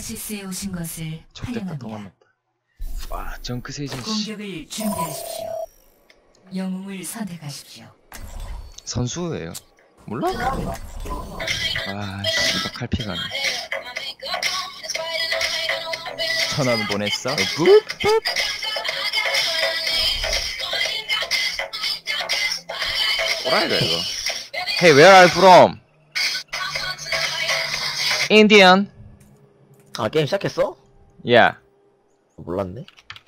오아시스에 오신 것을 환영합니다. 와 정크 세진 씨 공격을 준비하십시오. 영웅을 선택하십시오. 선수예요 몰라? 아 씨발 칼피가 네 천원 보냈어? 어, 굿? 오라이다 이거 Hey where are you from? Indian 아 게임 시작했어? Yeah 몰랐네.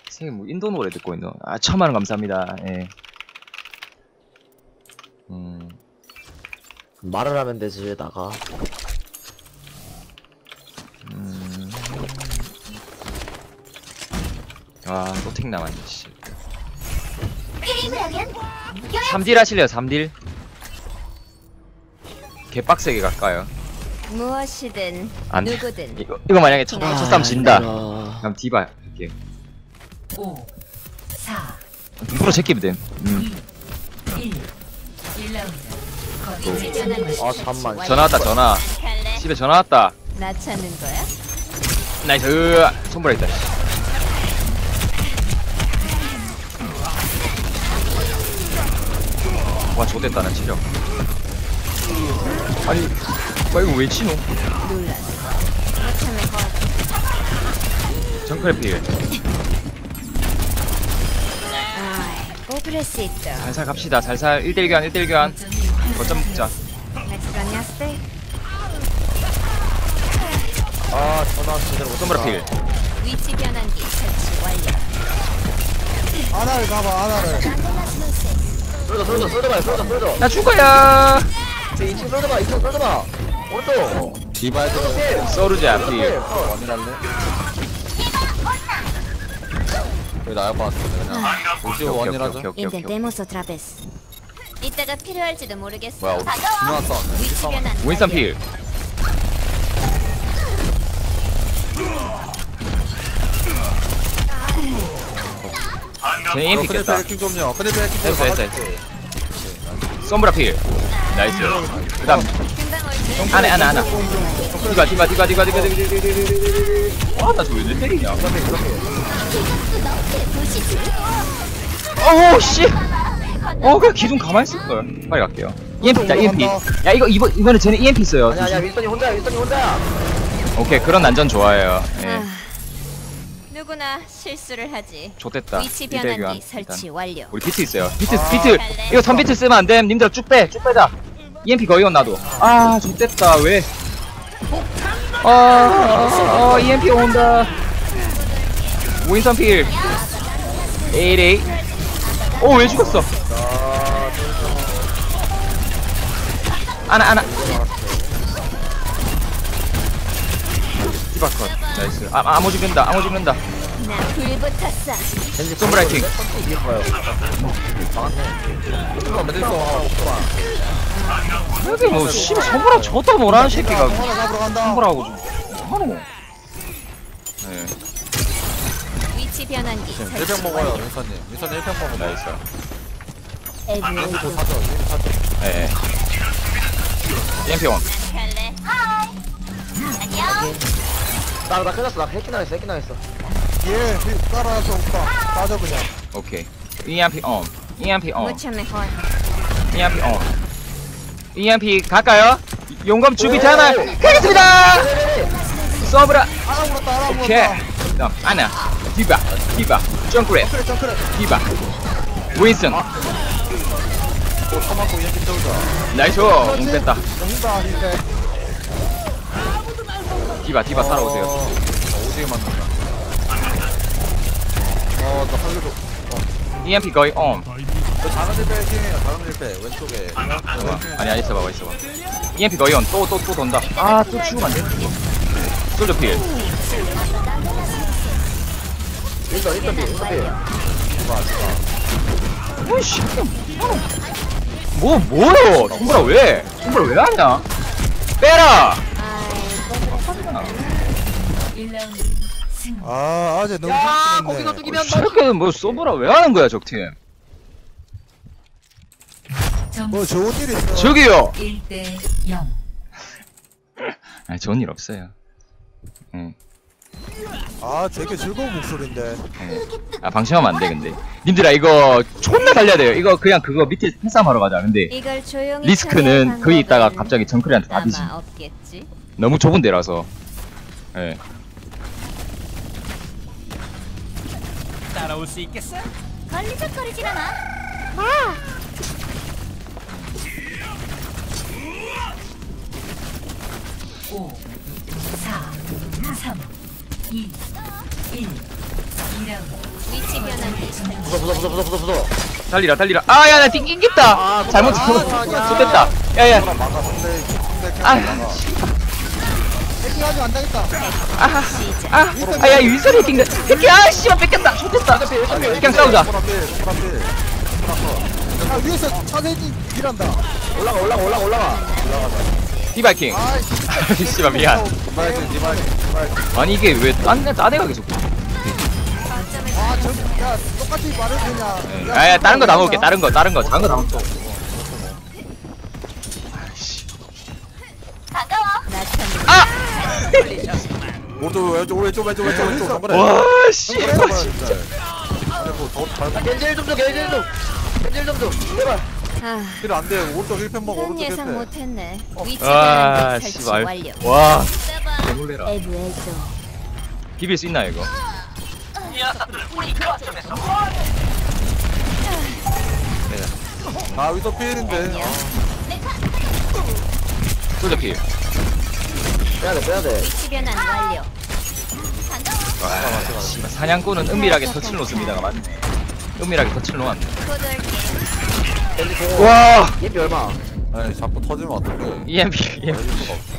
세계 뭐 인도 노래 듣고 있노 아 천만 원 감사합니다 예. 음 말을 하면 되지 나가. 음. 아, 또탱 남았네, 씨. 3딜 하실래요, 3딜? 개빡세게 갈까요? 무엇이든 안 돼. 누구든 이거, 이거 만약에 첫, 첫 싸움 진다. 아, 그럼 디바 할게. 5, 4, 프로 제끼면 됨. 음. 1. 1라운드. 거기 재전환 아 잠만. 전화 왔다, 전화. 갈래? 집에 전화 왔다. 나 찾는 거야? 나이스, 으아. 손보라 있다. 와, 좋됐다, 나 치료. 아니, 와, 이거 왜 치노? 정크랩 필. 아, 수. 살살 갑시다. 살살 1대1 교환, 1대1 교환. 거점 먹자. 엑스라냐스? 아 전화 제대로 못 필. 위치 변환기 설치 완료. 하나를 가봐 하나를 쏠져 쏠져 쏠져 봐 쏠져 쏠져. 나 죽어야. 2층 쏠져 봐 2층 쏠져 봐. 오른쪽. 디발 좀 쏘르지 앞이. 원이랄래? 왜 나갈 것 같은데 그냥. 우주 원이라죠 이따가 필요할지도 모르겠어. 뭐야 중요하다 윈선 필. 제임 피겠다. 끝에 배킹 좀요. 그래도 해킹 좀. 됐어 나이스. 그 다음 안에, 안에, 안에. 디바, 디바, 디바, 디바, 디바, 디바, 디바, 디바, 디바. 와, 나저왜 이렇게 때리냐. 어우, 씨. 어, 그냥 기둥 가만히 있을걸. 빨리 갈게요. EMP 자 EMP. 야, 이거, 이번, 이번에 쟤네 EMP 있어요. 아니야 아니야 윈스턴이 혼자야 윈스턴이 혼자야. 오케이, 그런 난전 좋아해요. 예. 아, 누구나 실수를 하지. 좋됐다. 위치 변환기 설치. 완료. 우리 비트 있어요. 비트, 아. 비트. 이거 3비트 쓰면 안 됨. 님들 쭉 빼, 쭉 빼자. EMP 거의 온 나도. 아, 좋됐다. 왜? 아, 어, 어, EMP 온다. 윈선 필. 88. 오, 왜 죽었어? 아나, 아나. 디바컷. 나이스. 아, 아, 아무 죽는다. 아무 죽는다. 이게 뭐야? 이거 하나 없더라 여기 뭐, 씨발, 선보라 저도 뭐라는 새끼가. 하나 잡으러 간다 선보라고 좀. 하노. 네, 위치 변환기 설치 1평 먹어요. 윈선님 윈선 1평 먹어 나이스. 에브리웨이. 또 사죠 미리 사죠 예. EMP 온. 갈래? 나나 끝났어 나 해킹 당했어 해킹 당했어. 예, 따라서 오빠. 빠져 그냥. 오케이. EMP on. EMP on. 무 EMP on. EMP 갈까요? 용감 준비되나? 가겠습니다! 서브라. 오케이. 나 아나. 디바. 디바. 정크레. 디바. 윈슨. 나이스. 공 뺐다. 디바 디바 따라오세요. 오지게 만나. 어너 살려줘 EMP 거의 온. 저 작은 실패 해킹해요 작은 실패 왼쪽에 잠깐만. 아니, 아니, 있어봐, 있어봐. EMP 거의 온. 또, 또, 또 돈다. 아, 또 죽으면 안 돼. 솔저 필. 윈스턴 윈스턴 필 윈스턴 필. 뭐씨 뭐 뭐요 손보라 왜 손보라 왜 하냐 빼라 1라운드 승. 아 아재 너무 야. 거기서 뚝이면 너. 저렇게 뭐 손보라 왜 하는 거야 적팀? 뭐 점수 좋은 일 있어. 저기요! 1대 0. 아 좋은 일 없어요. 응. 아 되게 즐거운 목소리인데. 아 방심하면 안 돼 근데. 님들아 이거 존나 달려야 돼요. 이거 그냥 그거 밑에 패싸움하러 가자. 근데 이걸 조용히 리스크는 거기 있다가 갑자기 정크리한테 다 뒤지 아마 없겠지. 너무 좁은 데라서. 예 걸리적거리질 않아. 오, 사, 삼, 이, 일. 2라운드. 위치 변환기. 부숴 부숴 부숴 부숴 부숴 부숴 달리라 달리라 아야 나 띵긴겠다 아, 잘못 아, 잘못 아니야. 좋겠다 야야 상대 아. 캐릭터 막아 해킹 하지 안 되겠다. 시작. 아 아야 해킹돼 해킹 아 씨발 뺏겼다 좋겠다 그냥 싸우자 손 앞에 손 앞에 아, 위에서 차세진 일한다. 올라가 올라가 올라가 올라가 디바이킹 아이씨. 씨발 미안 디바이스 디바이스 아니 이게 왜딴딴 애가 계속 아, 저, 야, 똑같이 그냥. 야, 아야 다른 거다 먹을게 다른 거 다른 거 거다 먹자 나타 오른쪽 왼쪽 왼쪽 왼쪽 왼쪽. 왼쪽 정글에 와 씨발 정글에 진짜. 아이고 더잘 겐질 좀줘 겐질 좀 좀줘. 제발. 아, 힐 안돼. 오른쪽 1펜 먹어 난 오른쪽 예상 1펜 못했네. 위치 아 설치 씨발 완료. 와. 개놀래라. 에브 에브. 비빌 수 있나 이거? 아 위도 필인데. 안녕. 솔저 필 빼야돼 빼야돼. 위치 변환 완료. 와, 씨발 사냥꾼은 은밀하게 덫을 놓습니다가 맞네. 은밀하게 덫을 놓았네. 공 와, EMP 얼마 아니 자꾸 터지면 어떡해 EMP, EMP. 수가 없어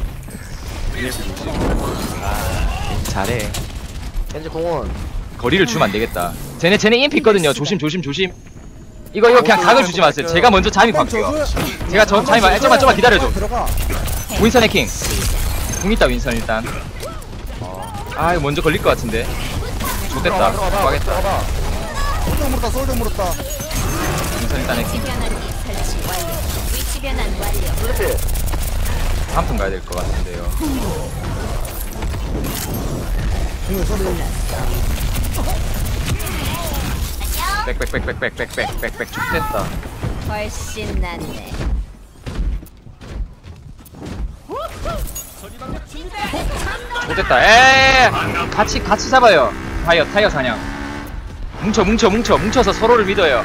잘해. 겐질 공원 거리를 주면 안 되겠다. 쟤네 쟤네 EMP 있거든요. 조심, 조심, 조심. 이거 이거 그냥 각을 주지 마세요. 제가 먼저 잠입 할게요. 제가 저 잠입 할. 좀만 좀만 기다려줘. 들어가. 윈선 해킹. 궁 있다 윈선 일단. 아, 이거 먼저 걸릴 것 같은데. 가겠다. 들어가봐 솔정 물었다, 솔정 물었다. 윈선 일단 해킹. 다음 턴 가야 될 것 같은데요. 빽빽빽빽빽빽빽빽 좋됐다. 훨씬 낫네. 못됐다. 에 같이 같이 잡아요. 타이어 타이어 사냥. 뭉쳐 뭉쳐 뭉쳐 뭉쳐서 서로를 믿어요.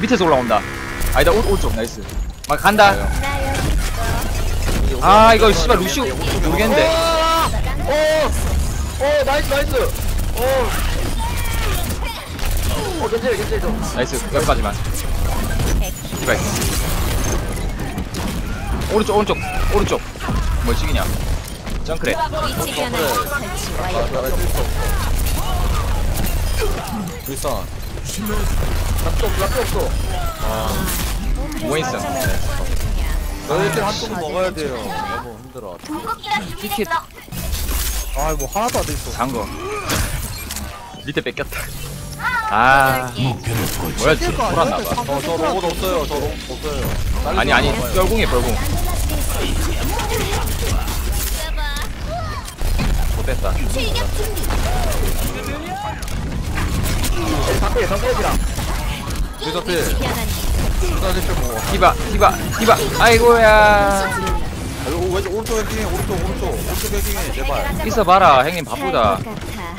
밑에서 올라온다. 아니다 오, 오른쪽 나이스. 막 간다. 나 여기 있어. 아 이거 씨발 루시오 모르겠는데. 오오 나이스 나이스 오오 겐질 겐질 좀 나이스 여기까지만. 디바이스. 오른쪽 오른쪽 오른쪽. 뭐 시기냐? 정크레. 위치 변환기 설치 완료. 나갈 수 있어 윌선 낙도 없어 뭐 있어? 너 이렇게 한쪽은 먹어야 돼요 너무 힘들어 티켓 아 뭐 하나도 안 돼 있어 장거. 밑에 뺏겼다. 아 뭐야 지금 돌았나봐. 어저 로봇 없어요 저 로봇 없어요 아니 아니 뻘궁이에 뻘궁. 못됐다. 방패 방패지랑 위도 필 위치 변환기 위도 1펜 먹어. 디바 디바 디바. 아이고야. 아, 이거 왼쪽 오른쪽 해킹해 오른쪽 오른쪽. 오른쪽 해킹해 제발. 있어봐라 형님. 바쁘다. 살것 같아.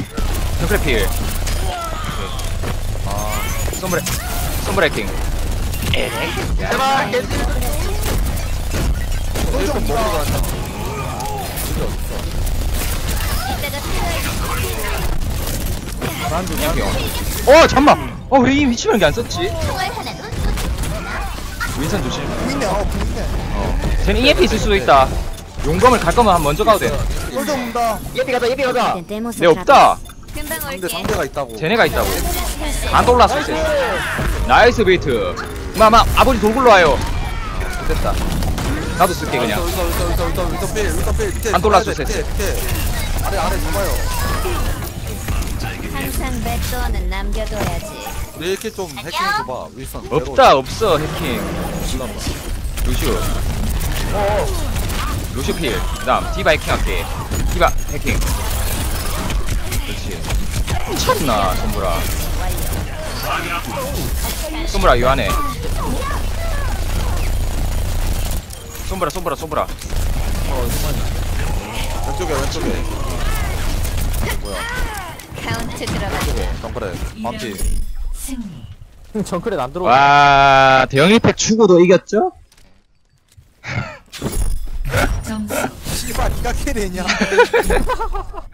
정크레 필. 솜브레 솜브레 킹. 제발 겐질 1펜 먹으러 가자 필요할 어 잠만 어 왜 이 위치면 게안 썼지 윈선 조심 보이네, 어. 어 쟤는 EMP 있을 수도 있다 용검을 갈 거면 한 먼저 가도 돼 솔정 문다. EMP 가자 EMP 가자 내 없다 금방 올게. 상대가 있다고 쟤네가 있다고 안 돌랐어 이제 나이스 베이트 마마 아버지 돌굴러 와요 됐다 나도 쓸게 그냥 안 밑에 셋. 아래 아래 잡아요. 항상 백도어는 남겨둬야지. 우리 이렇게 좀 해킹해줘봐 윌선 없다 없어 해킹. 루시오 루시오 필. 그다음 디바 해킹 할게. 디바 해킹. 그렇지. 미쳤나, 손보라. 손보라, 요 안에. 손보라, 손보라, 손보라. 왼쪽에 왼쪽에 카운트 들어가. 정글에 밤지 승리. 정글에 안 들어와 와, 대형 1팩 추고도 이겼죠? 씨발 니가 캐리냐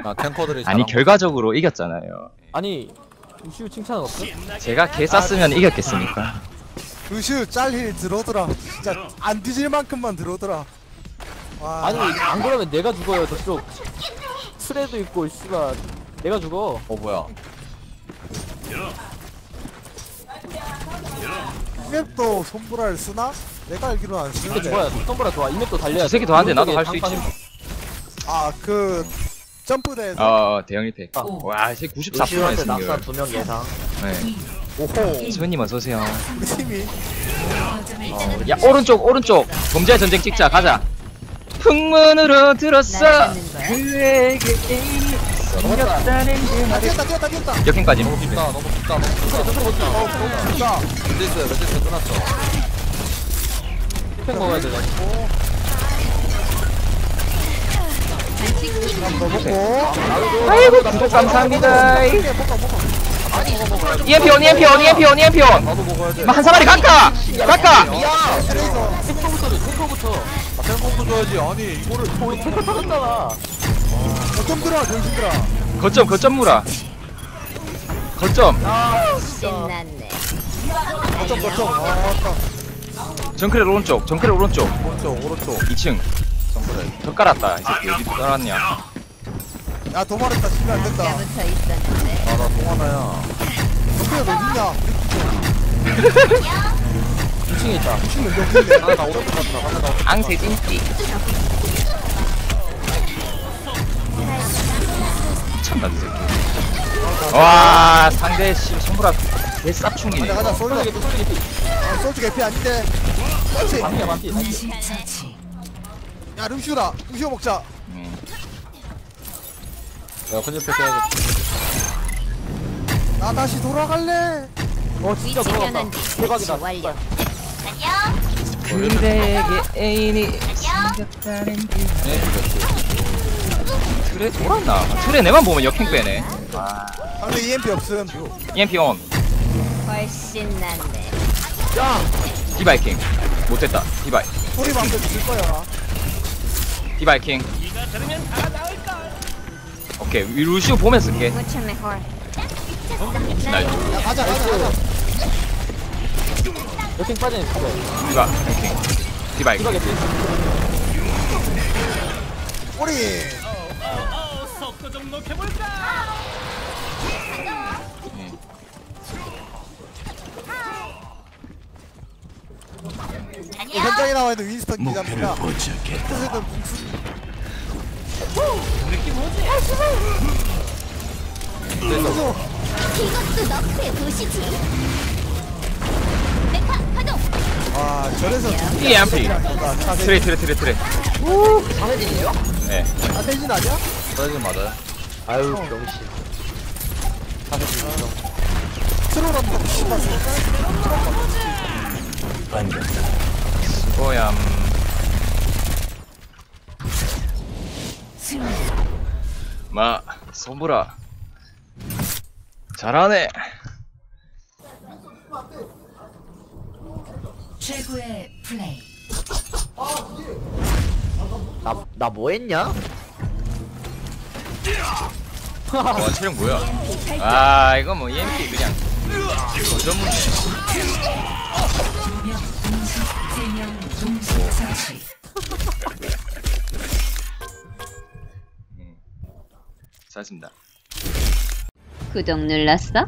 아 탱커들이 아니, 잘한 결과적으로 이겼잖아요. 아니 이슈 칭찬은 없어? 제가 개 쌌으면 이겼겠습니까? 루슈 짤힐 들어오더라 진짜 안 뒤질 만큼만 들어오더라 와 아니 안 그러면 내가 죽어요 저쪽 트레도 있고 씨발 내가 죽어 어 뭐야 맵도 손보라를 쓰나? 내가 알기로는 안 쓰는데 좋아요 덤브라 좋아 이맵도 달려야 저 새끼 더 하는데 나도 할 수 있지. 아 그 점프대에서 어, 대형 1팩. 오. 와, 이 새끼 94%네, 승률. 두명 예상 네. 이 오호 수현님 어서오세요. 우리 팀이 야, 오른쪽, 오른쪽. 범죄 전쟁 찍자, 가자. 풍문으로 들었어. 그에게 애인이 생겼다는 그 아 말을. 뛰었다 뛰었다 뛰었다 역행까지. 너무 깊다 너무 깊다 너무 깊다 어 진짜 멘디스 멘디스 끝났어 팩 먹어야 돼너 먹고 아이고, 구독 감사합니다. EMP 온, EMP 온, EMP 온, EMP 온. 나도 먹어야 돼한 사마리 각까! 각까! 트레이서 탱커부터 탱커부터 아, 탱커도 줘야지 아니 이거를 우리 탱커 터졌잖아 어쩜 들어 정신들아 거점, 거점 무라. 거점. 신났네. 어쩜 어쩜 아까 정크레 오른쪽, 정크레 오른쪽. 오른쪽 오른쪽 2층. 정글에 더 깔았다. 이 새끼 어디 깔았냐. 야 도발했다 시간 안 있었는데. 아나 통하나야 덕분에 너 있냐 2층에 있다 하나 나 오른쪽 갔다 하나 나 앙세 찐띠. 미쳤나, 이 새끼. 와, 상대 씨, 손보라 개 쌉충이네. 가자 가자 솔져 쏠리겠지 쏠리겠지 아, 개피 아닌데 그렇지 반피야 반피. 야 루슈라 루슈 먹자 음. 내가 큰일 뺏겨야겠다 나 다시 돌아갈래 어 진짜 뒤. 대박이다 완료. 그대에게 애인이 생겼다는 그네 트레 돌았나? 트레 내만 보면 역행 빼네. 상대 EMP 없음 EMP 온. 훨씬 낫네. 디바이킹. 못됐다. 디바이. 소리 방금 줄 거야 디바이킹. 오케이. 위- 루시오 보면서 쓸게. 날야 가자 가자 가자 여팅 빠지네 진짜 디바. 킹. 디바이킹. 이거겠지 꼬리 이 현장에 나와 있는 윈스턴 기자입니다. 뜻에는 궁수 이것도 너프의 도시지. 와 저래서 EMP. 아, 트레 트레 트레 트레. 사회진이에요? 네. 차세진 아니야? 사이즈 맞아요 아유 병신 트롤한테 씨발 수고얌. 승리. 마 손보라. 잘하네. 최고의 플레이. 나, 나 뭐했냐? 와 체력 뭐야? 아 이거 뭐 EMP 그냥 전문이네. 두명 동시 세명 동시 처치. 잘했습니다. 구독 눌렀어?